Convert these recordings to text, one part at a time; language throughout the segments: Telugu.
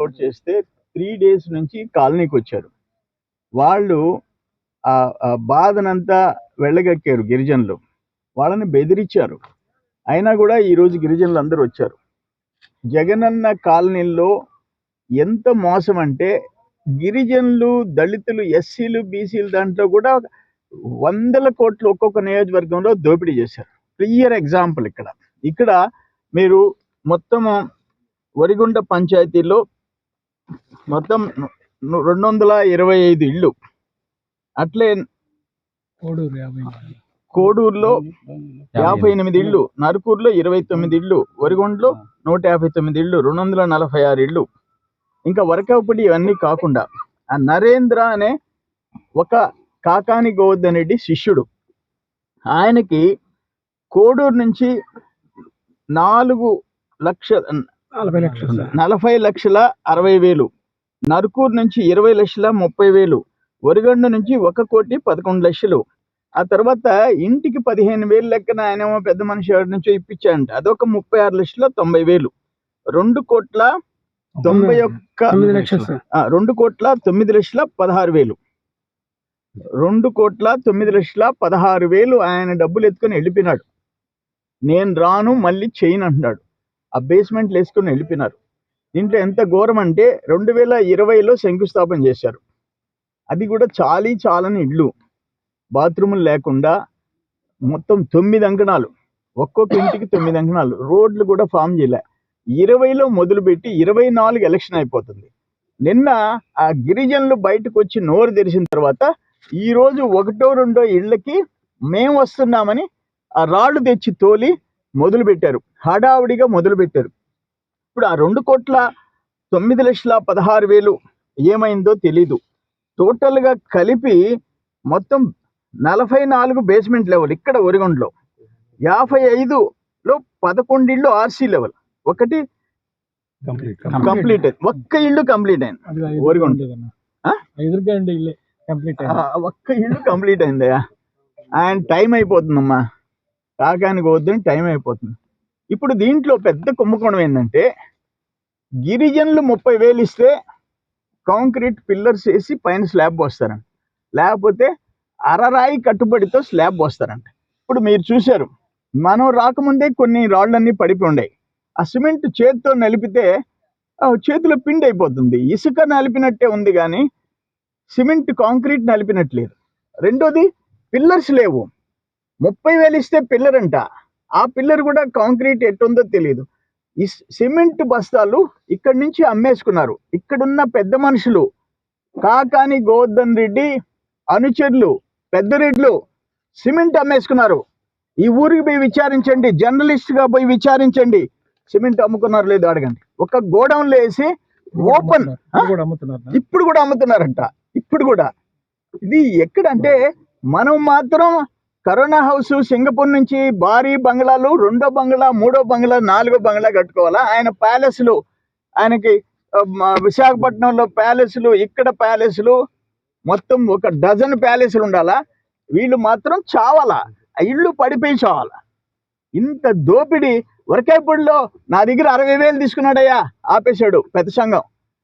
వర్కౌట్ చేస్తే త్రీ డేస్ నుంచి కాలనీకి వచ్చారు. వాళ్ళు ఆ బాధనంతా వెళ్ళగక్కారు గిరిజనులు. వాళ్ళని బెదిరించారు. అయినా కూడా ఈరోజు గిరిజనులు అందరూ వచ్చారు. జగనన్న కాలనీల్లో ఎంత మోసం అంటే గిరిజనులు దళితులు ఎస్సీలు బీసీలు దాంట్లో కూడా వందల కోట్లు ఒక్కొక్క నియోజకవర్గంలో దోపిడీ చేశారు. క్లియర్ ఎగ్జాంపుల్ ఇక్కడ. ఇక్కడ మీరు మొత్తం వరిగుంట పంచాయతీలో మొత్తం రెండు వందల ఇరవై ఐదు ఇళ్ళు. అట్లే కోడూరులో యాభై ఎనిమిది. ఇళ్ళు నరుకూరులో ఇరవై తొమ్మిది ఇళ్ళు వరిగొండలో నూట యాభై తొమ్మిది ఇళ్ళు రెండు వందల నలభై ఆరు ఇళ్ళు. ఇంకా వరకపడి ఇవన్నీ కాకుండా ఆ నరేంద్ర అనే ఒక కాకాని గోవర్ధన్ రెడ్డి శిష్యుడు. ఆయనకి కోడూరు నుంచి నాలుగు లక్ష నలభై లక్షలు నలభై లక్షల అరవై వేలు. నరుకూరు నుంచి ఇరవై లక్షల ముప్పై వేలు. వరిగండ నుంచి ఒక కోటి పదకొండు లక్షలు. ఆ తర్వాత ఇంటికి పదిహేను వేలు లెక్కన ఆయనేమో పెద్ద మనిషి ఎవరి నుంచో ఇప్పించాడంట. అదొక ముప్పై ఆరు లక్షల తొంభై వేలు. రెండు కోట్ల తొంభై ఒక్క రెండు కోట్ల తొమ్మిది లక్షల పదహారు వేలు. రెండు కోట్ల తొమ్మిది లక్షల పదహారు వేలు ఆయన డబ్బులు ఎత్తుకొని వెళ్ళిపోయినాడు. నేను రాను మళ్ళీ చేయను అంటున్నాడు. ఆ బేస్మెంట్లు వేసుకొని వెళ్ళిపోయినారు. దీంట్లో ఎంత ఘోరం అంటే రెండు వేల ఇరవైలో శంకుస్థాపన చేశారు. అది కూడా చాలీ చాలని ఇళ్ళు. బాత్రూములు లేకుండా మొత్తం తొమ్మిది అంకణాలు. ఒక్కొక్క ఇంటికి తొమ్మిది అంకణాలు. రోడ్లు కూడా ఫామ్ చేయలే. ఇరవైలో మొదలుపెట్టి ఇరవై నాలుగు ఎలక్షన్ అయిపోతుంది. నిన్న ఆ గిరిజనులు బయటకు వచ్చి నోరు తెరిచిన తర్వాత ఈ రోజు ఒకటో రెండో ఇళ్ళకి మేము వస్తున్నామని ఆ రాళ్ళు తెచ్చి తోలి మొదలు పెట్టారు హడావుడిగా మొదలు పెట్టారు ఇప్పుడు ఆ రెండు కోట్ల తొమ్మిది లక్షల పదహారు వేలు ఏమైందో తెలీదు. టోటల్గా కలిపి మొత్తం నలభై నాలుగు బేస్మెంట్ లెవెల్ ఇక్కడ ఒరిగొండలో. యాభై ఐదులో పదకొండిళ్ళు ఆర్సీ లెవెల్. ఒకటి కంప్లీట్. అయింది. ఒక్క ఇల్లు కంప్లీట్ అయింది. అండి ఆ, ఒక్క ఇల్లు కంప్లీట్ అయిందయ్యా. ఆయన టైం అయిపోతుందమ్మా. కాకానికి వద్దని టైం అయిపోతుంది. ఇప్పుడు దీంట్లో పెద్ద కుంభకోణం ఏంటంటే గిరిజనులు ముప్పై వేలు ఇస్తే కాంక్రీట్ పిల్లర్స్ వేసి పైన స్లాబ్ పోస్తారంట. లేకపోతే అరరాయి కట్టుబడితో స్లాబ్ పోస్తారంట. ఇప్పుడు మీరు చూశారు మనం రాకముందే కొన్ని రాళ్ళన్నీ పడిపి ఉన్నాయి ఆ సిమెంట్ చేతితో నలిపితే ఆ, చేతిలో పిండి అయిపోతుంది. ఇసుక నలిపినట్టే ఉంది కానీ సిమెంట్ కాంక్రీట్ నలిపినట్లేదు. రెండోది పిల్లర్స్ లేవు. ముప్పై వేలు ఇస్తే పిల్లర్ అంట ఆ పిల్లర్ కూడా కాంక్రీట్ ఎట్టుందో తెలియదు ఈ సిమెంట్ బస్తాలు ఇక్కడి నుంచి అమ్మేసుకున్నారు. ఇక్కడున్న పెద్ద మనుషులు కాకాని గోవర్ధన్ రెడ్డి అనుచరులు పెద్దరెడ్లు సిమెంట్ అమ్మేసుకున్నారు. ఈ ఊరికి పోయి విచారించండి. జర్నలిస్ట్గా పోయి విచారించండి. సిమెంట్ అమ్ముకున్నారు లేదో అడగండి. ఒక గోడౌన్లో వేసి ఓపెన్. ఇప్పుడు కూడా అమ్ముతున్నారంట. ఇప్పుడు కూడా. ఇది ఎక్కడంటే మనం మాత్రం కరోనా హౌస్ సింగపూర్ నుంచి భారీ బంగ్లాలు రెండో బంగ్లా మూడో బంగ్లా నాలుగో బంగ్లా కట్టుకోవాలా? ఆయన ప్యాలెస్లు ఆయనకి విశాఖపట్నంలో ప్యాలెస్లు ఇక్కడ ప్యాలెస్లు మొత్తం ఒక డజన్ ప్యాలెస్లు ఉండాలా? వీళ్ళు మాత్రం చావాలా? ఆ ఇళ్ళు పడిపోయి చావాలా ఇంత దోపిడీ వరకేపూడిలో నా దగ్గర అరవై వేలు తీసుకున్నాడయ్యా ఆపేశాడు పెద్ద సంఘం.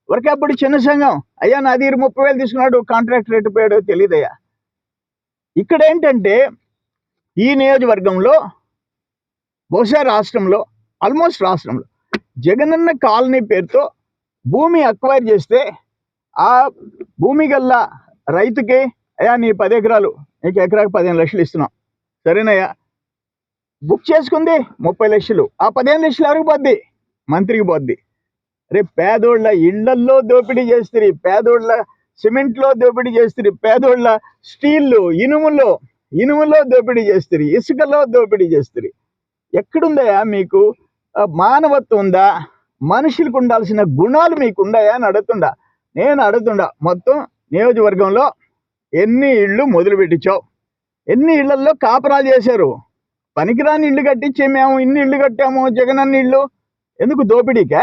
వరకేపూడి చిన్న సంఘం అయ్యా నా దగ్గర ముప్పై వేలు తీసుకున్నాడు కాంట్రాక్ట్ రేటు పోయాడు తెలియదయ్యా. ఇక్కడ ఏంటంటే ఈ నియోజకవర్గంలో బహుశా రాష్ట్రంలో ఆల్మోస్ట్ రాష్ట్రంలో జగనన్న కాలనీ పేరుతో భూమి అక్వైర్ చేస్తే ఆ భూమి గల్ల రైతుకి అయ్యా నీ పది ఎకరాలు నీకు ఎకరాకు పదిహేను లక్షలు ఇస్తున్నాం. సరేనయ్యా బుక్ చేసుకుంది ముప్పై లక్షలు. ఆ పదిహేను లక్షలు ఎవరికి పోద్ది? మంత్రికి పోద్ది. రేపు పేదోళ్ళ ఇళ్ళల్లో దోపిడీ చేస్తుంది పేదోళ్ళ సిమెంట్లో దోపిడీ చేస్తుంది పేదోళ్ళ స్టీళ్ళు ఇనుములో ఇనుములో దోపిడీ చేస్తుంది ఇసుకలో దోపిడీ చేస్తుంది ఎక్కడుందయా మీకు? మానవత్వం ఉందా? మనుషులకు ఉండాల్సిన గుణాలు మీకు ఉన్నాయా అని అడుగుతుండా. నేను అడుగుతుండా మొత్తం నియోజకవర్గంలో ఎన్ని ఇళ్ళు మొదలు పెట్టించావు ఎన్ని ఇళ్ళలో కాపరాలు చేశారు? పనికిరాని ఇల్లు కట్టించి మేము ఇన్ని ఇల్లు కట్టాము జగనన్న ఇల్లు ఎందుకు దోపిడీకా?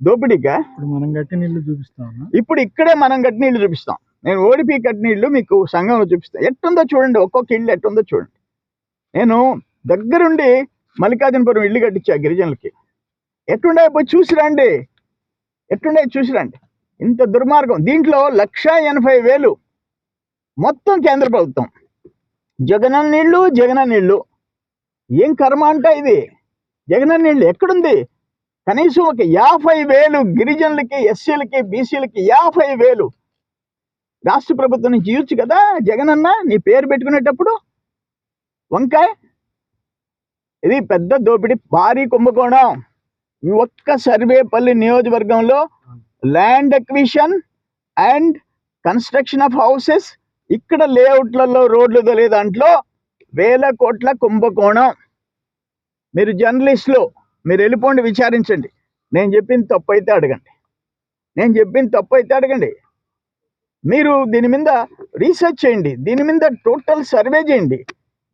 దోపిడీకా? ఇప్పుడు మనం కట్టిన ఇల్లు చూపిస్తాం. ఇప్పుడు ఇక్కడే మనం కట్టిన ఇల్లు చూపిస్తాం. నేను ఓడిపి కట్టిన ఇల్లు మీకు సంఘంలో చూపిస్తాను ఎట్టుందో చూడండి ఒక్కొక్క ఇల్లు ఎట్టుందో చూడండి. నేను దగ్గరుండి మల్లికార్జునపురం ఇల్లు కట్టించా గిరిజనులకి. ఎట్టుండే పోయి చూసి రండి. చూసిరండి ఇంత దుర్మార్గం. దీంట్లో లక్ష ఎనభై వేలు మొత్తం కేంద్ర ప్రభుత్వం. జగన నీళ్ళు జగన నీళ్ళు ఏం కర్మ అంట ఇది? జగన నీళ్ళు ఎక్కడుంది? కనీసం ఒక యాభై వేలు గిరిజనులకి ఎస్సీలకి బీసీలకి యాభై వేలు. రాష్ట్ర ప్రభుత్వం నుంచి ఇవ్వచ్చు కదా అన్న నీ పేరు పెట్టుకునేటప్పుడు? వంకాయ? ఇది పెద్ద దోపిడీ భారీ కుంభకోణం. ఒక్క సర్వేపల్లి నియోజకవర్గంలో land acquisition and construction of houses ఇక్కడ లేఅవుట్లలో రోడ్లు తొలే దాంట్లో వేల కోట్ల కుంభకోణం. మీరు జర్నలిస్టులు మీరు వెళ్ళిపోండి విచారించండి. నేను చెప్పింది తప్పు అయితే అడగండి. నేను చెప్పింది తప్పు అయితే అడగండి. మీరు దీని మీద రీసెర్చ్ చేయండి. దీని మీద టోటల్ సర్వే చేయండి.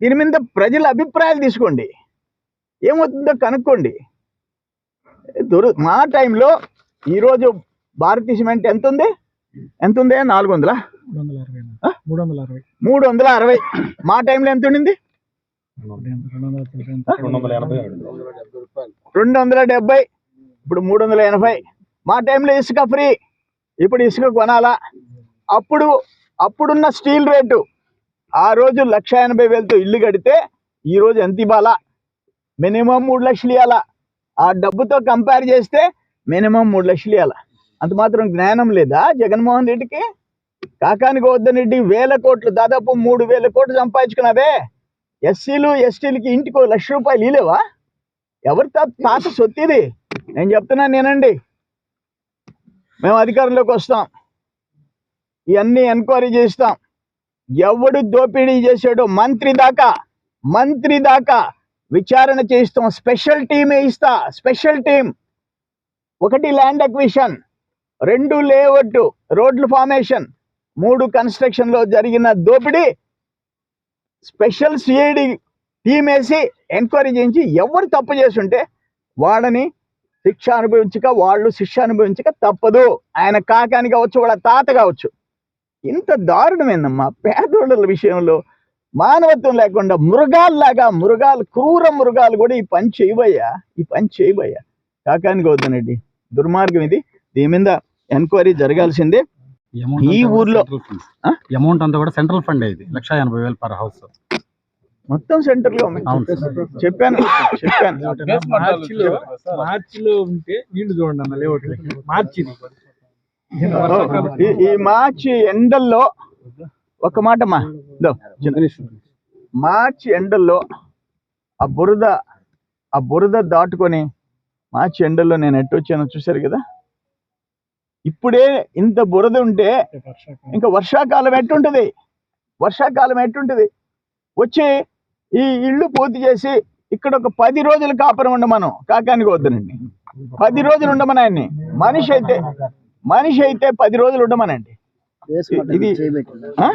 దీని మీద ప్రజల అభిప్రాయాలు తీసుకోండి. ఏమవుతుందో కనుక్కోండి. దొరు మా టైంలో ఈరోజు భారతీయ సిమెంట్ ఎంత ఉంది ఎంత ఉంది నాలుగు వందల మూడు వందల అరవై? మూడు వందల అరవై. మా టైంలో ఎంత ఉండింది? రెండు వందల డెబ్బై. ఇప్పుడు మూడు వందల ఎనభై. మా టైంలో ఇసుక ఫ్రీ. ఇప్పుడు ఇసుక కొనాలా? అప్పుడు అప్పుడున్న స్టీల్ రేటు. ఆ రోజు లక్ష ఎనభై వేలతో ఇల్లు కడితే ఈ రోజు ఎంత ఇవ్వాలా? మినిమం మూడు లక్షలు ఇవ్వాలా ఆ డబ్బుతో కంపేర్ చేస్తే మినిమం మూడు లక్షలు ఇవ్వాలా అంత మాత్రం జ్ఞానం లేదా జగన్మోహన్ రెడ్డికి? కాకాని గోవర్ధన్ రెడ్డి వేల కోట్లు దాదాపు మూడు వేల కోట్లు సంపాదించుకున్నావే. ఎస్సీలు ఎస్టీలకి ఇంటికి లక్ష రూపాయలు ఇలేవా ఎవరి తా తాత నేను చెప్తున్నాను నేనండి. మేము అధికారంలోకి వస్తాం. ఇవన్నీ ఎంక్వైరీ చేస్తాం ఎవడు దోపిడీ చేశాడో మంత్రి దాకా మంత్రి దాకా విచారణ చేస్తాం స్పెషల్ టీమే ఇస్తా స్పెషల్ టీం ఒకటి ల్యాండ్ అక్విషన్ రెండు లేఅవుట్ రోడ్లు ఫార్మేషన్ మూడు కన్స్ట్రక్షన్లో జరిగిన దోపిడీ. స్పెషల్ సిఐడి టీం వేసి ఎంక్వైరీ చేయించి ఎవరు తప్పు చేస్తుంటే వాళ్ళని శిక్ష అనుభవించక వాళ్ళు శిక్ష అనుభవించక తప్పదు. ఆయన కాకాని కావచ్చు వాళ్ళ తాత కావచ్చు. ఇంత దారుణమేందమ్మా? పేదోళ్ళ విషయంలో మానవత్వం లేకుండా మృగాల్లాగా మృగాలు క్రూర మృగాలు కూడా ఈ పని చేయబోయా? ఈ పని చేయబోయా? కాకాని గౌతమ్ దుర్మార్గం ఇది. దీని మీద ఎంక్వైరీ జరగాల్సిందే. ఈ ఊర్లో? అమౌంట్ అంతా కూడా సెంట్రల్ ఫండ్ ఇది. లక్ష ఎనభై వేలు పర్ హౌస్ మొత్తం. అవును. సార్. చెప్పాను. చెప్పాను. మార్చిలో మార్చిలో ఉంటే నీళ్ళు చూడండి అన్న ఈ- మార్చి ఎండల్లో ఒక మాట మా మార్చి ఎండల్లో ఆ బురద ఆ బురద దాటుకొని మార్చి ఎండల్లో నేను ఎట్టు వచ్చానో చూశారు కదా? ఇప్పుడే ఇంత బురద ఉంటే ఇంకా వర్షాకాలం ఎట్టుంటది? వర్షాకాలం ఎట్టుంటది? వచ్చి ఈ ఇల్లు పూర్తి చేసి ఇక్కడ ఒక పది రోజులు కాపురం ఉండమను కాకానికి వద్దనండి. పది రోజులు ఉండమని ఆయన్ని. మనిషి అయితే మనిషి అయితే పది రోజులు ఉండమనండి. ఇది ఆ?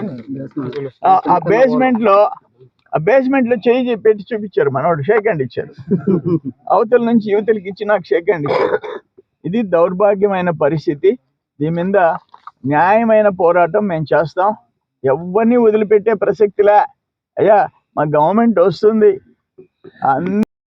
బేస్మెంట్లో ఆ బేస్మెంట్లో చేయి పెట్టి చూపించారు మనోడు షేక్ హ్యాండ్ ఇచ్చారు. అవతల నుంచి యువతలకి ఇచ్చి నాకు షేక్ హ్యాండ్ ఇచ్చారు. ఇది దౌర్భాగ్యమైన పరిస్థితి. దీని మీద న్యాయమైన పోరాటం మేము చేస్తాం. ఎవరిని వదిలిపెట్టే ప్రసక్తిలే అయ్యా మా గవర్నమెంట్ వస్తుంది. అన్ని